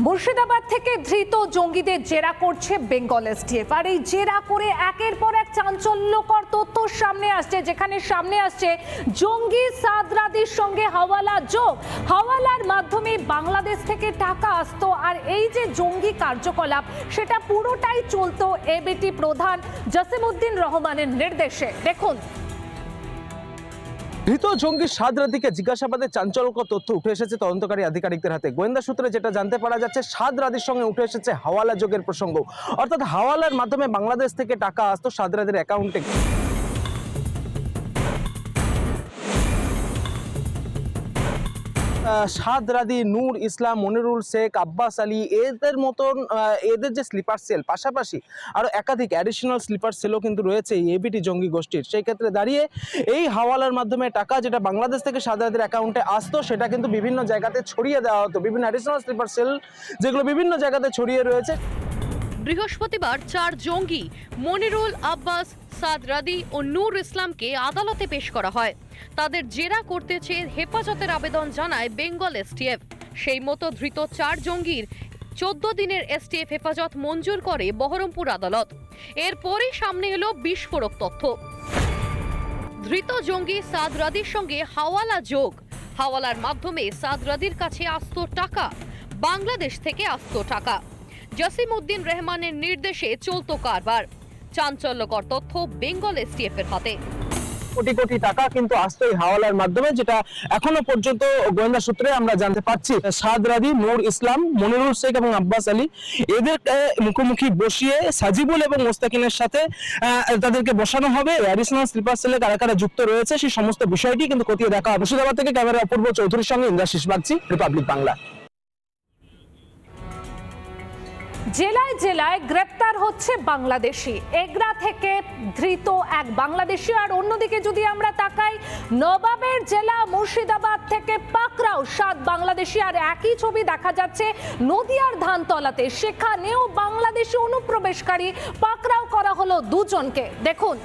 মুর্শিদাবাদ থেকে ধৃত জঙ্গিদের জেরা করছে বেঙ্গল এসটিএফ। আর এই জেরা করে একের পর এক চাঞ্চল্যকর তথ্য সামনে আসছে, যেখানে সামনে আসছে জঙ্গি সাদরাদির সঙ্গে হাওয়ালা যোগ। হাওয়ালার মাধ্যমে বাংলাদেশ থেকে টাকা আসতো, আর এই যে জঙ্গি কার্যকলাপ, সেটা পুরোটাই চলতো এবিটি প্রধান জসিমউদ্দিন রহমানের নির্দেশে। দেখুন। ধৃত জঙ্গি সাদরাদিকে জিজ্ঞাসাবাদে চাঞ্চল্যকর তথ্য উঠে এসেছে তদন্তকারী আধিকারিকদের হাতে। গোয়েন্দা সূত্রে যেটা জানতে পারা যাচ্ছে সাদরাদির সঙ্গে উঠে এসেছে হাওয়ালা যোগের প্রসঙ্গ। অর্থাৎ হাওয়ালার মাধ্যমে বাংলাদেশ থেকে টাকা আসতো সাদরাদের অ্যাকাউন্টে। আহ, সাদরাদি নূর ইসলাম মনিরুল শেখ আব্বাস আলী এদের মতন এদের যে স্লিপার সেল পাশাপাশি আরও একাধিক অ্যাডিশনাল স্লিপার সেলও কিন্তু রয়েছে এই এবিটি জঙ্গি গোষ্ঠীর। সেই ক্ষেত্রে দাঁড়িয়ে এই হাওয়ালার মাধ্যমে টাকা যেটা বাংলাদেশ থেকে সাদাদের অ্যাকাউন্টে আসতো সেটা কিন্তু বিভিন্ন জায়গাতে ছড়িয়ে দেওয়া হতো। বিভিন্ন অ্যাডিশনাল স্লিপার সেল যেগুলো বিভিন্ন জায়গাতে ছড়িয়ে রয়েছে। বৃহস্পতিবার চার জঙ্গি, মনিরুল আব্বাস, সাদ রাদি ও নূর ইসলামকে আদালতে পেশ করা হয়। তাদের জেরা করতে চেয়ে হেফাজতের আবেদন জানায় বেঙ্গল এসটিএফ। সেই মতো ধৃত চার জঙ্গির চোদ্দ দিনের এসটিএফ হেফাজত মঞ্জুর করে বহরমপুর আদালত। এরপরই সামনে এলো বিস্ফোরক তথ্য। ধৃত জঙ্গি সাদ রাদির সঙ্গে হাওয়ালা যোগ। হাওয়ালার মাধ্যমে সাদ রাদির কাছে আসতো টাকা। বাংলাদেশ থেকে আসতো টাকা। জসিম রহমানের নির্দেশে চলতো কারবার। চাঞ্চল্যকর তথ্য বেঙ্গল এসটিএফ এর হাতে। কোটি কোটি টাকা কিন্তু আসতো এই হাওয়ালার মাধ্যমে, যেটা এখনও পর্যন্ত গোয়েন্দা সূত্রে আমরা জানতে পারছি। সাদরাদি নূর ইসলাম, মনিরুল শেখ এবং আব্বাস আলী এদের মুখোমুখি বসিয়ে সাজিবুল এবং মোস্তাকিনের সাথে তাদেরকে বসানো হবে। অ্যাডিশনাল স্লিপার সেলে কারা কারা যুক্ত রয়েছে, সেই সমস্ত বিষয়টি কিন্তু খতিয়ে দেখা হবে। মুর্শিদাবাদ থেকে ক্যামেরা অপূর্ব চৌধুরীর সঙ্গে ইন্দ্রাশিস বাগচি, রিপাবলিক বাংলা। জেলায় জেলায় গ্রেপ্তার হচ্ছে বাংলাদেশি। এগরা থেকে ধৃত এক বাংলাদেশি। আর অন্যদিকে যদি আমরা তাকাই, নবাবের জেলা মুর্শিদাবাদ থেকে পাকরাও সাত বাংলাদেশি। আর একই ছবি দেখা যাচ্ছে নদিয়ার ধানতলাতে। সেখানেও বাংলাদেশি অনুপ্রবেশকারী পাকরাও করা হলো দুজনকে। দেখুন।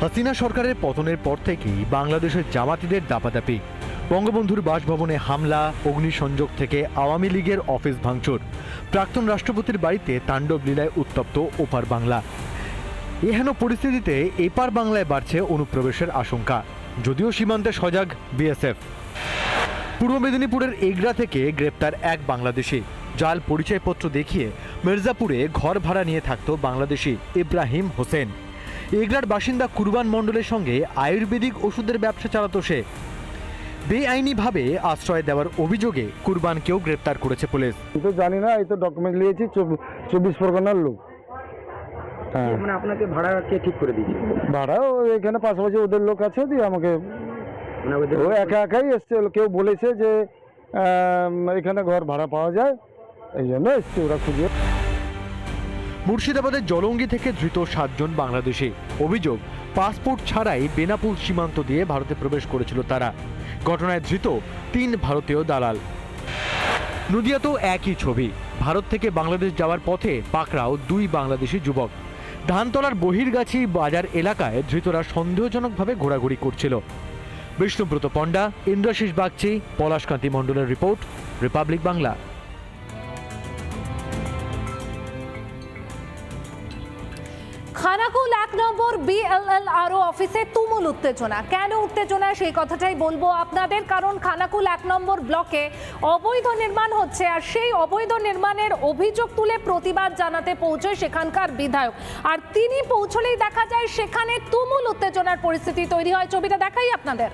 হাসিনা সরকারের পতনের পর থেকেই বাংলাদেশের জামাতিদের দাপাদাপি। বঙ্গবন্ধুর বাসভবনে হামলা, অগ্নিসংযোগ থেকে আওয়ামী লীগের অফিস ভাঙচুর। প্রাক্তন রাষ্ট্রপতির বাড়িতে তাণ্ডব লীলায় উত্তপ্ত ওপার বাংলা। এহেন পরিস্থিতিতে এপার বাংলায় বাড়ছে অনুপ্রবেশের আশঙ্কা। যদিও সীমান্তে সজাগ, বিএসএফ। পূর্ব মেদিনীপুরের এগরা থেকে গ্রেপ্তার এক বাংলাদেশি। জাল পরিচয়পত্র দেখিয়ে মির্জাপুরে ঘর ভাড়া নিয়ে থাকত বাংলাদেশি ইব্রাহিম হোসেন। এগরার বাসিন্দা কুরবান মণ্ডলের সঙ্গে আয়ুর্বেদিক ওষুধের ব্যবসা চালাতো সে। বেআইনিভাবে আশ্রয় দেওয়ার অভিযোগে কুরবানকেও গ্রেপ্তার করেছে পুলিশ। আমি তো জানি না এই তো ডকুমেন্ট নিয়েছি চব্বিশ- পরগনার লোক। হ্যাঁ। মানে আপনাকে ভাড়া কে ঠিক করে দিয়েছে? ভাড়াও এখানে পাশাপাশি ওদের লোক আছে দিয়ে আমাকে মানে ও একা একাই এসছে কেউ বলেছে যে এখানে ঘর ভাড়া পাওয়া যায় এই জন্য এসছে ওরা খুঁজে মুর্শিদাবাদের জলঙ্গি থেকে ধৃত সাতজন বাংলাদেশি। অভিযোগ, পাসপোর্ট ছাড়াই বেনাপুর সীমান্ত দিয়ে ভারতে প্রবেশ করেছিল তারা। ঘটনায় ধৃত তিন ভারতীয় দালাল। নদিয়াতেও একই ছবি। ভারত থেকে বাংলাদেশ যাওয়ার পথে পাকড়াও দুই বাংলাদেশি যুবক। ধানতলার বহির্গাছি বাজার এলাকায় ধৃতরা সন্দেহজনকভাবে ঘোরাঘুরি করছিল। বিষ্ণুব্রত পণ্ডা ইন্দ্রাশিস বাগচি, পলাশকান্তি মণ্ডলের রিপোর্ট, রিপাবলিক বাংলা। খানাকুল এক নম্বর বিএলএল আরও অফিসে তুমুল উত্তেজনা। কেন উত্তেজনা? সেই কথাটাই বলব আপনাদের, কারণ খানাকুল এক নম্বর ব্লকে অবৈধ নির্মাণ হচ্ছে, আর সেই অবৈধ নির্মাণের অভিযোগ তুলে প্রতিবাদ জানাতে পৌঁছয় সেখানকার বিধায়ক। আর তিনি পৌঁছলেই দেখা যায় সেখানে তুমুল উত্তেজনার পরিস্থিতি তৈরি হয়। ছবিটা দেখাই আপনাদের।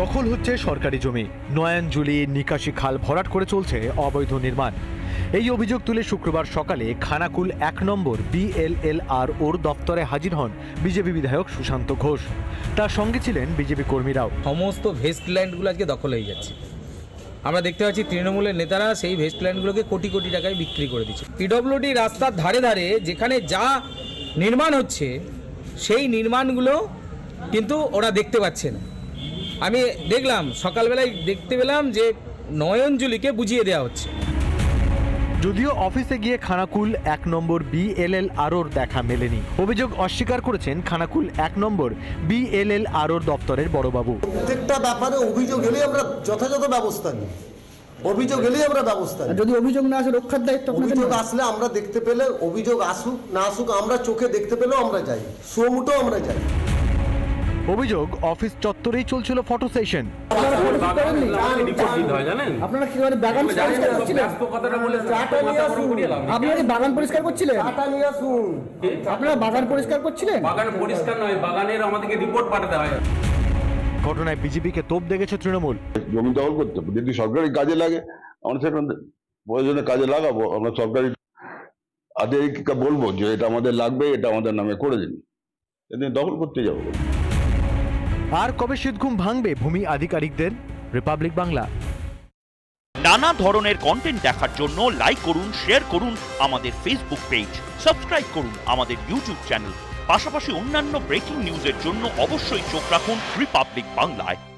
দখল হচ্ছে সরকারি জমি। নয়ানজুলি নিকাশি খাল ভরাট করে চলছে অবৈধ নির্মাণ। এই অভিযোগ তুলে শুক্রবার সকালে খানাকুল এক নম্বর বিএলএলআর ওর দপ্তরে হাজির হন বিজেপি বিধায়ক সুশান্ত ঘোষ। তার সঙ্গে ছিলেন বিজেপি কর্মীরাও। সমস্ত ভেস্ট ল্যান্ডগুলো আজকে দখল হয়ে যাচ্ছে। আমরা দেখতে পাচ্ছি তৃণমূলের নেতারা সেই ভেস্ট ল্যান্ডগুলোকে কোটি কোটি টাকায় বিক্রি করে দিচ্ছে। পিডব্লিউডি রাস্তার ধারে ধারে যেখানে যা নির্মাণ হচ্ছে, সেই নির্মাণগুলো কিন্তু ওরা দেখতে পাচ্ছে না। আমি দেখলাম সকালবেলায় দেখতে পেলাম যে নয়নজুলিকে বুঝিয়ে দেওয়া হচ্ছে। যদিও অফিসে গিয়ে খানাকুল এক নম্বর বিএলএল আরোর দেখা মেলেনি। অভিযোগ অস্বীকার করেছেন খানাকুল এক নম্বর বিএলএল আরোর দপ্তরের বড়বাবু। প্রত্যেকটা ব্যাপারে অভিযোগ এলেই আমরা যথাযথ ব্যবস্থা নিই। অভিযোগ এলেই আমরা ব্যবস্থা নিই। যদি অভিযোগ না আসে রক্ষার দায়িত্ব আপনাদের অভিযোগ আসলে আমরা দেখতে পেলে অভিযোগ আসুক না আসুক আমরা চোখে দেখতে পেলেও আমরা যাই। সোমুটো আমরা যাই। অভিযোগ অফিস চত্বরেই চলছিল ফটো সেশন। আপনারা কি বাগান পরিষ্কার করছিলেন? চাটা নিয়ে আসুন। আপনারা বাগান পরিষ্কার করছিলেন? আপনারা বাগান পরিষ্কার করছিলেন? বাগান পরিষ্কার নয় বাগানের আমাদেরকে রিপোর্ট পাঠাতে হয়। ঘটনায় বিজেপিকে তোপ দেখেছে তৃণমূল। জমি দখল করতে যদি সরকারি কাজে লাগে আমরা সেখানে প্রয়োজনে কাজে লাগাবো। আমরা সরকারি আধিকারিককে বলব যে এটা আমাদের লাগবে এটা আমাদের নামে করে দিন। এদিন দখল করতে যাব। আর কবে শীতঘুম ভাঙবে ভূমি আধিকারিকদের? রিপাবলিক বাংলা। নানা ধরনের কন্টেন্ট দেখার জন্য লাইক করুন শেয়ার করুন আমাদের ফেসবুক পেজ সাবস্ক্রাইব করুন আমাদের ইউটিউব চ্যানেল পাশাপাশি অন্যান্য ব্রেকিং নিউজের জন্য অবশ্যই চোখ রাখুন রিপাবলিক বাংলায়